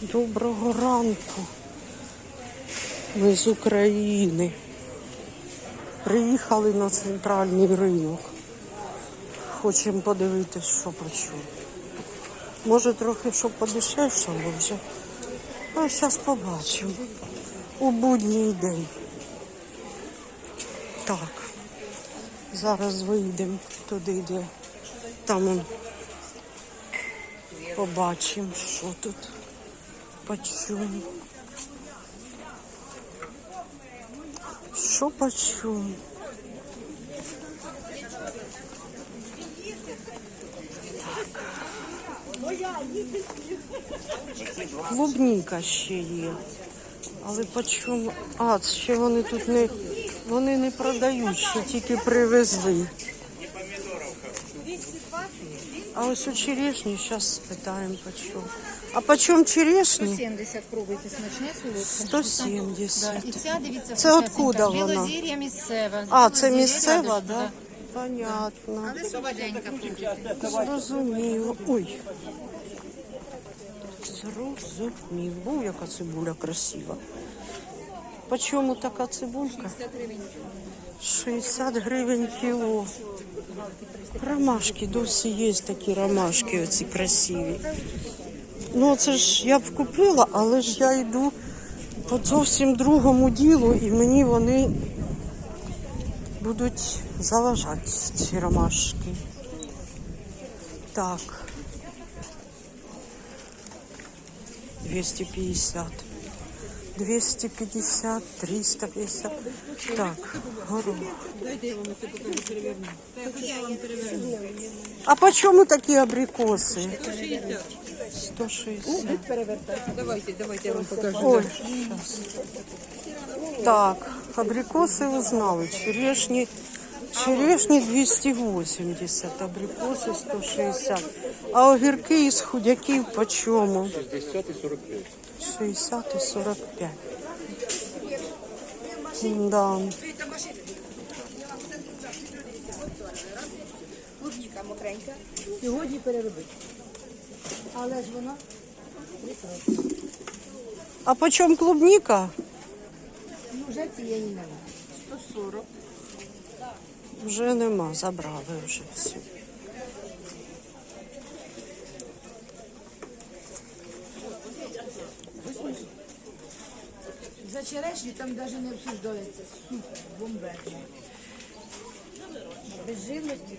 Доброго ранку. Ми з України. Приїхали на центральний ринок. Хочемо подивитись, що по чому. Може трохи щоб подешевшало вже. А зараз побачимо. У будній день. Так. Зараз вийдемо туди, де там. Побачимо, що тут. Почому? Що почому? Клубніка ще є. Але почому? А, ще вони тут не. Вони не продають, ще тільки привезли. А ось у черешні зараз спитаємо по чому. А по чому черешні? 70 пробуйте смачне солодке. 170. І ця, дивіться, Це откуда вона? Білозір'я місцева. А, це Білозір'я місцева, рядом, да? Понятно. Але солоденька. Зрозуміло. Ой. Зрозумів. Бо яка цибуля красива. По чому така цибулька? 60 гривень кіло. Ромашки, досі є такі ромашки, оці красиві. Ну, це ж я б купила, але ж я йду по зовсім другому ділу, і мені вони будуть заважати ці ромашки. Так. 250. 250, 350. Так, горох. А по чому такі абрикоси? 160. Давайте, давайте я вам покажу. Ой. Так, абрикоси узнали. Черешні, черешні 280, абрикоси 160. А огірки із худяків по чому? 60 і 45. 60 і 45. Да. Клубніка мокренька. Сьогодні переробити. Але ж вона А по чому клубніка? ну, вже цієї немає. 140. Вже нема, забрали вже все. За черешню там навіть не обсуждається. Суп бомбезний. Без живності.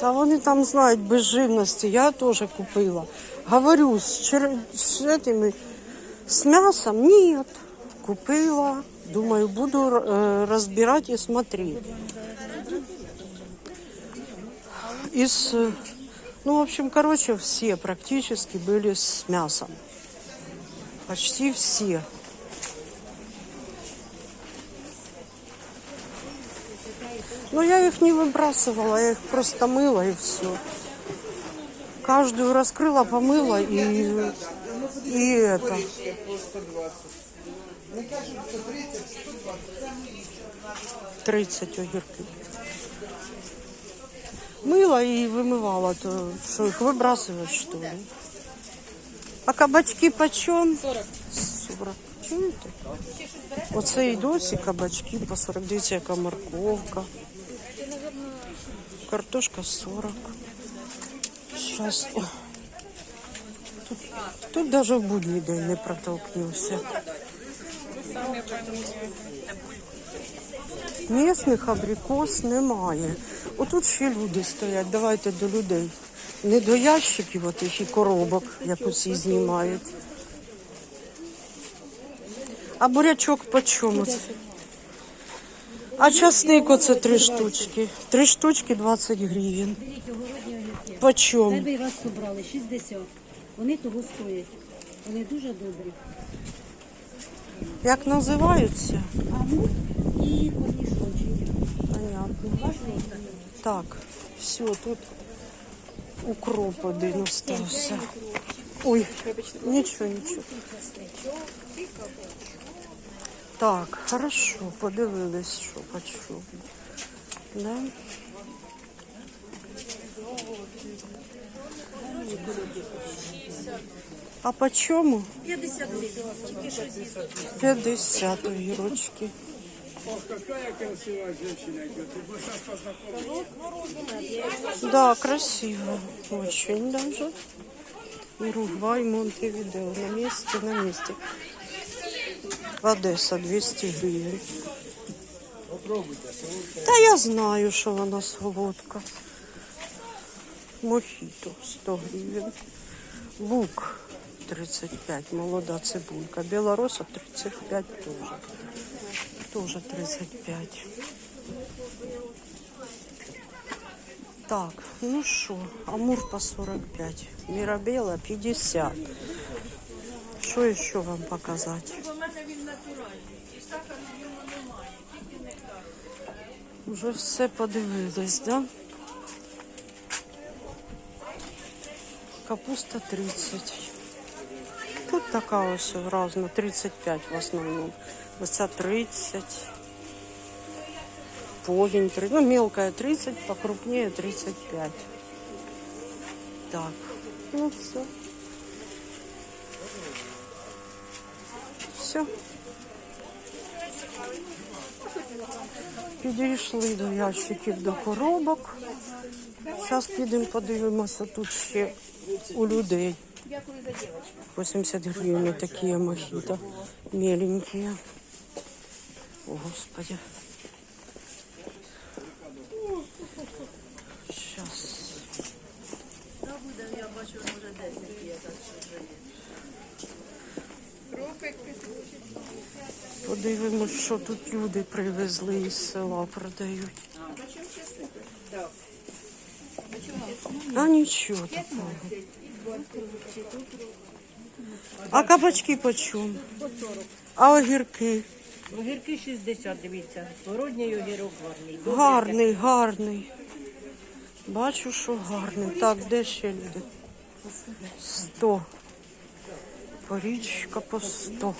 Та вони там знають без живності, я теж купила. Говорю, з, чер... з, этими, з м'ясом ні. Купила. Думаю, буду э, разбирать и смотреть. Из, э, ну, в общем, короче, все практически были с мясом. Почти все. Но я их не выбрасывала, я их просто мыла и все. Каждую раскрыла, помыла и, и это. Тридцать огірків. Мыла и вымывала, то что их выбрасывать что ли? А кабачки почем? 40. 40. Чуєте? Оце і досі кабачки по 40. Дивіться, яка морковка. Картошка 40. Сейчас. О. Тут, тут даже в будній день не протолкнувся. Місних абрикос немає. Отут ще люди стоять. Давайте до людей. Не до ящиків отих і коробок, як усі знімають. А бурячок по чому? А часник оце три штучки. Три штучки 20 гривень. По чому? Тебе раз собрали 60. Вони того стоять. Вони дуже добрі. Як називаються? Амур і корнішончик. Понятно. Так, все, тут укроп один остався. Ой, нічого, нічого. Так, хорошо, подивились, що почув. Да? А по чому? 50 гривень. 50 огірочки. Какая красивая женщина идет. Ты бы сейчас познакомилась. Да, красиво. Очень даже. Уругвай, Монтевидео. На месте, на месте. Одеса 200 гривень. Та я знаю, що вона солодка. Мохіто 100 гривень. Лук 35, молода цибулька. Білороса 35 теж. Тоже 35. Так, ну що, Амур по 45, Мирабела 50. Що ще вам показати? Уже все подивились, да? Капуста 30. Тут така ось разна, 35 в основному. Оця 30. Повень, три- ну мелкая 30, покрупнее 35. Так, ну все. Все. Підійшли до ящиків до коробок. Зараз підемо подивимося тут ще у людей. 80 гривень такі мохито меленькі. О, Господи. Сейчас. Подивимось, що тут люди привезли із села, продають. А нічого такого. А кабачки по чому? А огірки? Огірки 60, дивіться. Городній огірок гарний. Гарний, гарний. Бачу, що гарний. Так, де ще люди? 100. Порічка по 100.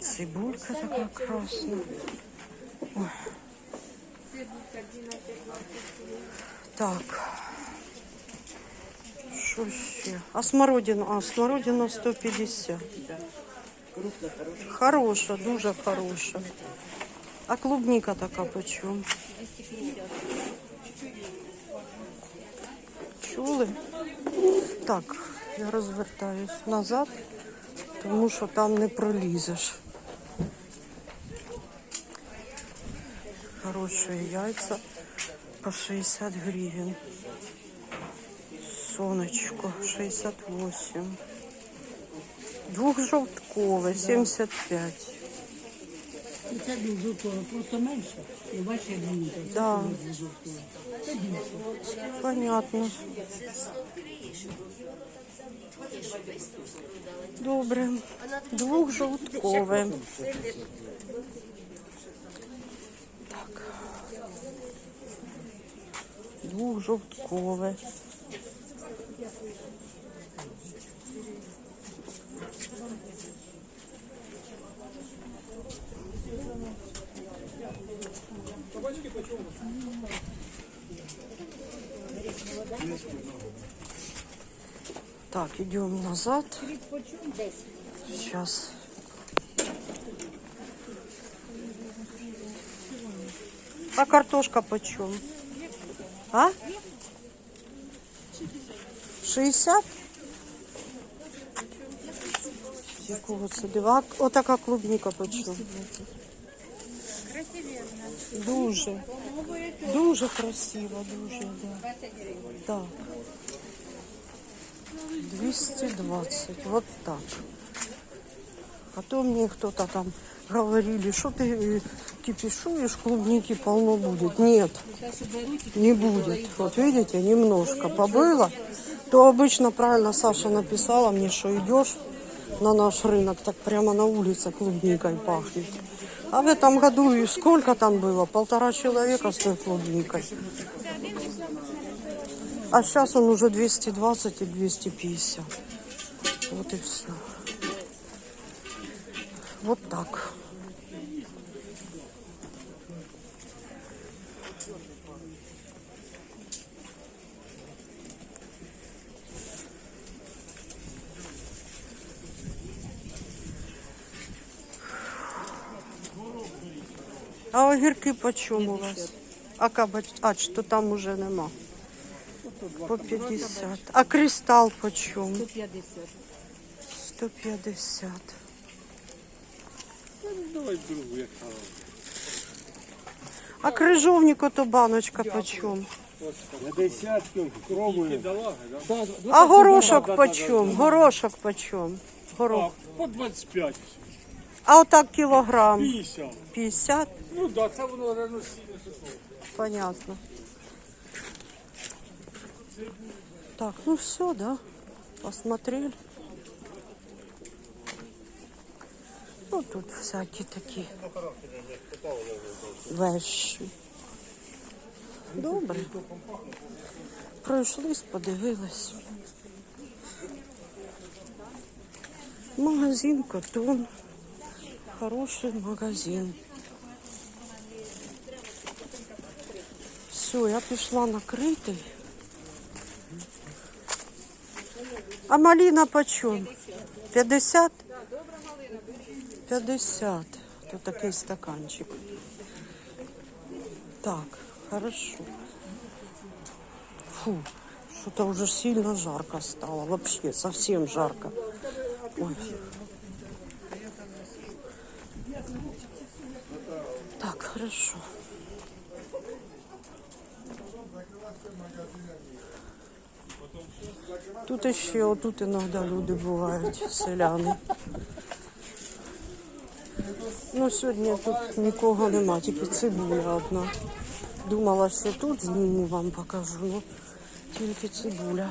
Цибулька така красна. Ой. Так. Що ще? А смородина? А, смородина 150. Хороша, дуже хороша. А клубника така почем? Чули? Так, я розвертаюсь назад, тому що там не пролізеш. Хороші яйця по 60 гривень. Сонечко 68. Двухжовткове 75. Це дуже жовтого, просто менше. І як. Да. Понятно. Добре. Двухжовткове. Так. Двухжовткове. Так, идем назад. Сейчас. А картошка почем? А? 60? Якого це дива? А Отака клубніка почем? Дуже. Дуже красиво, дуже, да. Так. 220. Вот так. А то мне кто-то там говорили, что ты э, кипишуешь, клубники полно будет. Нет, не будет. Вот видите, немножко побыло. То обычно правильно Саша написала мне, что идешь на наш рынок, так прямо на улице клубникой пахнет. А в этом году и сколько там было? Полтора человека с той клубникой. А зараз он уже 220 и 250. от і все. Вот так. А огірки почому у вас? А кабач, а, що там уже нема. По 50. А кристал по чому? 150. 150. Давай другу, як. А крижовник ото баночка по чому? На десятки пробую. А горошок по чому? Горошок по? Горох. По 25. А отак кілограм 50. 50, Ну да, це воно рано сильно понятно. Так, ну все, да? Посмотрели. Ну тут всякі такі вещі. Добре. Пройшлись, подивились. Магазин Котон. Хороший магазин. Все, я пішла накритий. А малина почем? 50? 50. Тут такий стаканчик. Так, хорошо. Фу, что-то уже сильно жарко стало. Вообще, совсем жарко. Ой. Так, хорошо. Тут ще отут іноді люди бувають, селяни. Ну, сьогодні тут нікого нема, тільки цибуля одна. Думала, що тут зніму вам покажу, ну тільки цибуля.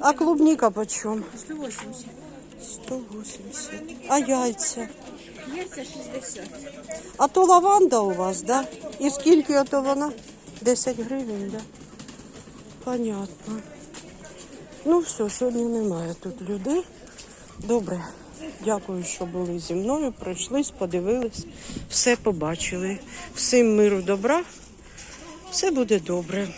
А клубника почем? 180. 180. А яйця? Яйця 60. А то лаванда у вас, да? І скільки ото вона? 10 гривень, да? Понятно. Ну все, сьогодні немає тут людей. Добре. Дякую, що були зі мною. Пройшлись, подивились, все побачили. Всім миру, добра. Все буде добре.